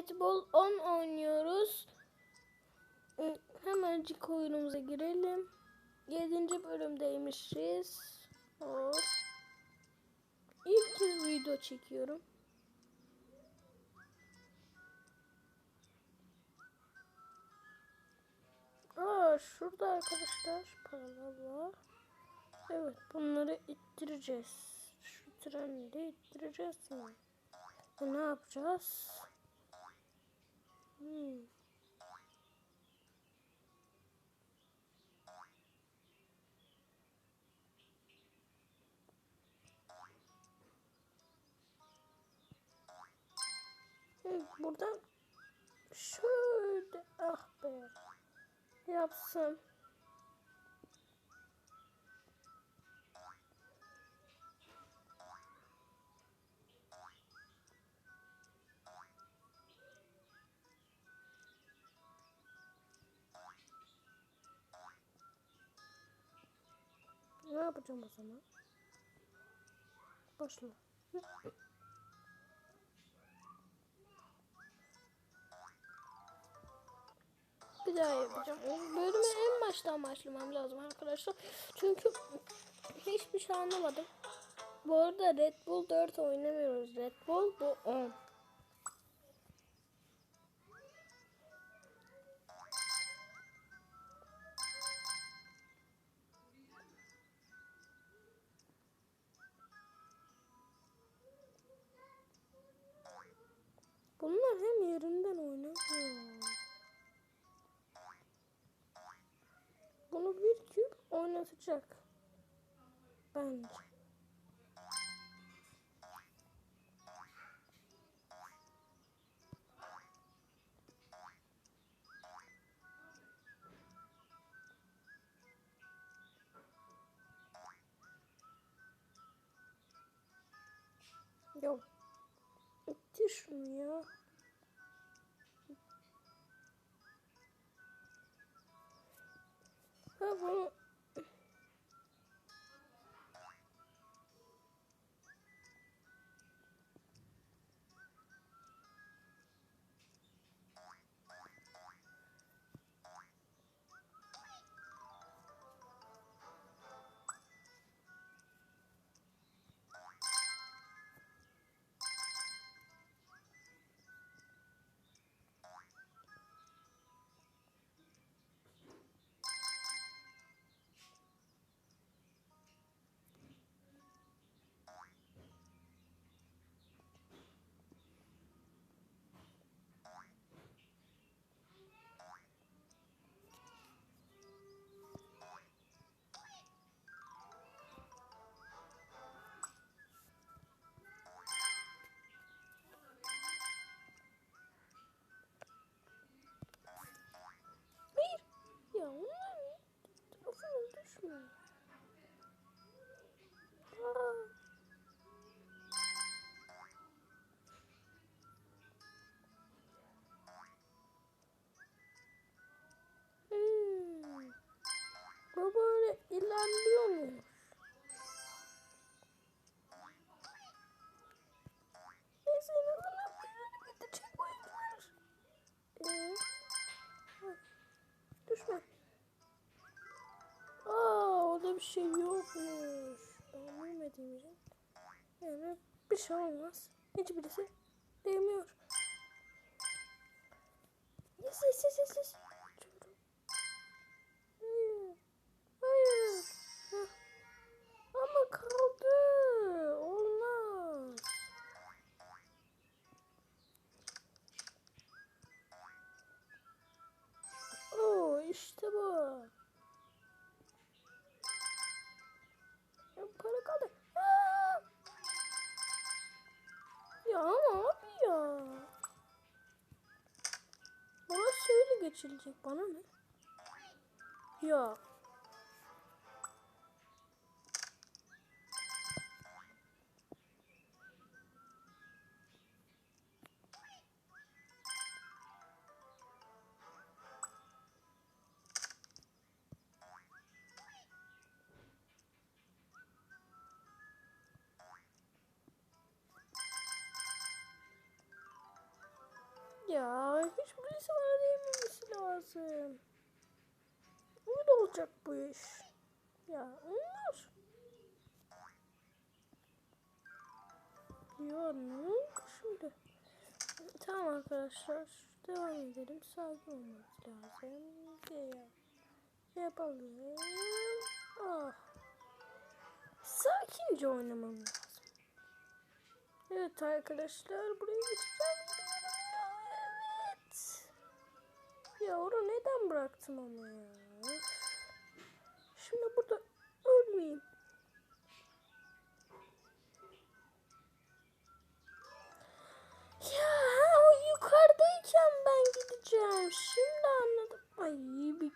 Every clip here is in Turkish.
Red Bull 10 oynuyoruz. Hemencik oyunumuza girelim. 7. bölümdeymişiz. Hop. İlk kez video çekiyorum. Aa şurada arkadaşlar paralar var. Evet bunları ittireceğiz. Şu treni de ittireceğiz mi? Ne yapacağız? Hmm. Hı, Buradan şöyle ah be yapsam. Yapacağım o zaman? Başla. Bir daha yapacağım. Bölümü en baştan başlamam lazım arkadaşlar. Çünkü hiçbir şey anlamadım. Bu arada Red Bull 4 oynamıyoruz. Red Bull bu 10. Bence. Yok. İttir şunu ya. Ha bunu bir şey yokmuş. Ben bilmediğim için. Yani bir şey olmaz. Hiçbirisi değmiyor. Yes yes yes yes yes. Aa! Ya ama abi ya. Bana şöyle geçilecek bana ne? Ya. Ya hiçbirisi bana değmemesi lazım. Öyle olacak bu iş. Ya onlar. Ya ne oldu şimdi? Tamam arkadaşlar. Devam edelim. Sakin olmamız lazım. Ya. Yapalım. Ah. Sakince oynamam lazım. Evet arkadaşlar buraya geçeceğim diyorum ya. Evet. Ya onu neden bıraktım ama ya? Şimdi burada ölmeyeyim. Ya o yukarıdayken ben gideceğim. Şimdi anladım. Ay bir.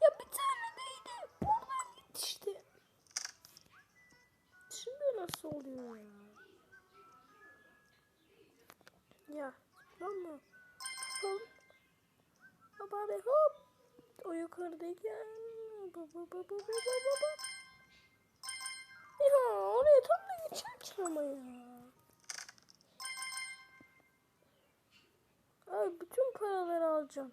Ya bir tane değdi. Oradan git işte. Şimdi nasıl oluyor ya? Ya zıplama. Hop. Hop hadi hop. O yukarıdayken. Baba baba baba baba. Ya oraya tam da geçerken ama ya. Ay bütün paraları alacağım.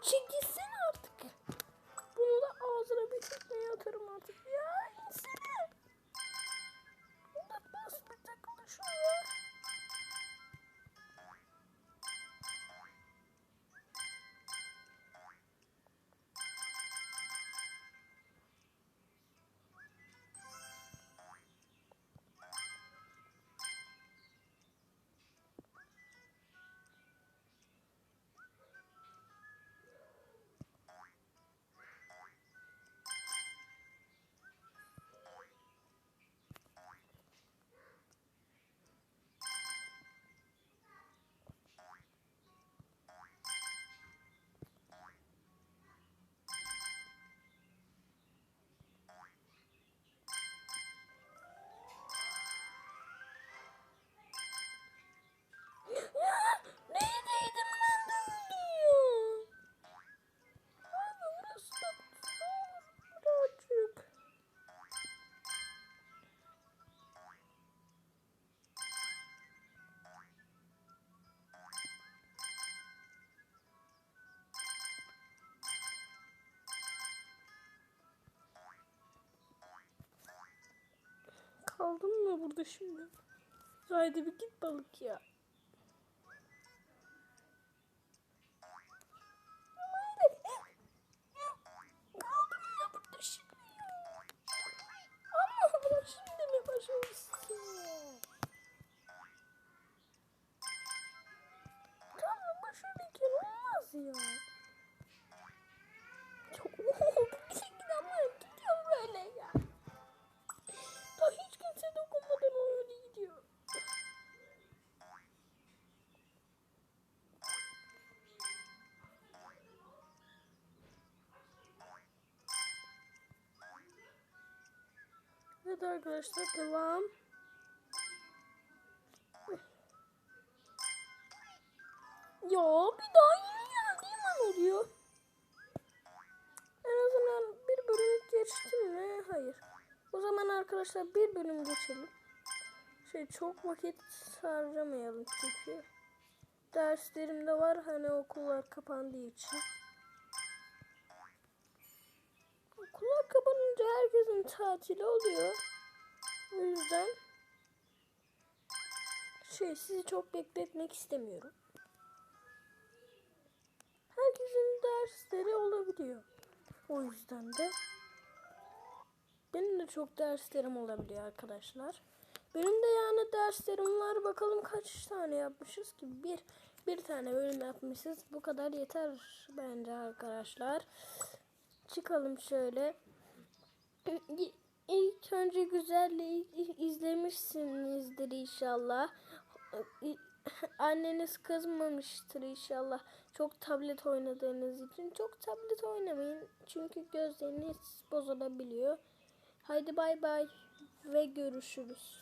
Ya bir çekilsene artık. Bunu da ağzına bir tekmeyi atarım artık. Ya insene. Burada nasıl bir takıldı şu ya? Burada şimdi? Haydi bir git balık ya. Evet arkadaşlar devam. Ya bir daha yeni geldiğim an oluyor. En azından bir bölüm geçtim mi? Hayır. O zaman arkadaşlar bir bölüm geçelim. Şey çok vakit harcamayalım çünkü. Derslerim de var hani okullar kapandığı için. Okullar kapanınca herkesin tatili oluyor. O yüzden şey sizi çok bekletmek istemiyorum. Herkesin dersleri olabiliyor. O yüzden de benim de çok derslerim olabiliyor arkadaşlar. Benim de yani derslerim var. Bakalım kaç tane yapmışız ki? Bir, bir tane bölüm yapmışız. Bu kadar yeter bence arkadaşlar. Çıkalım şöyle. İlk önce güzelliği izlemişsinizdir inşallah. Anneniz kızmamıştır inşallah. Çok tablet oynadığınız için. Çok tablet oynamayın. Çünkü gözleriniz bozulabiliyor. Haydi bay bay. ve görüşürüz.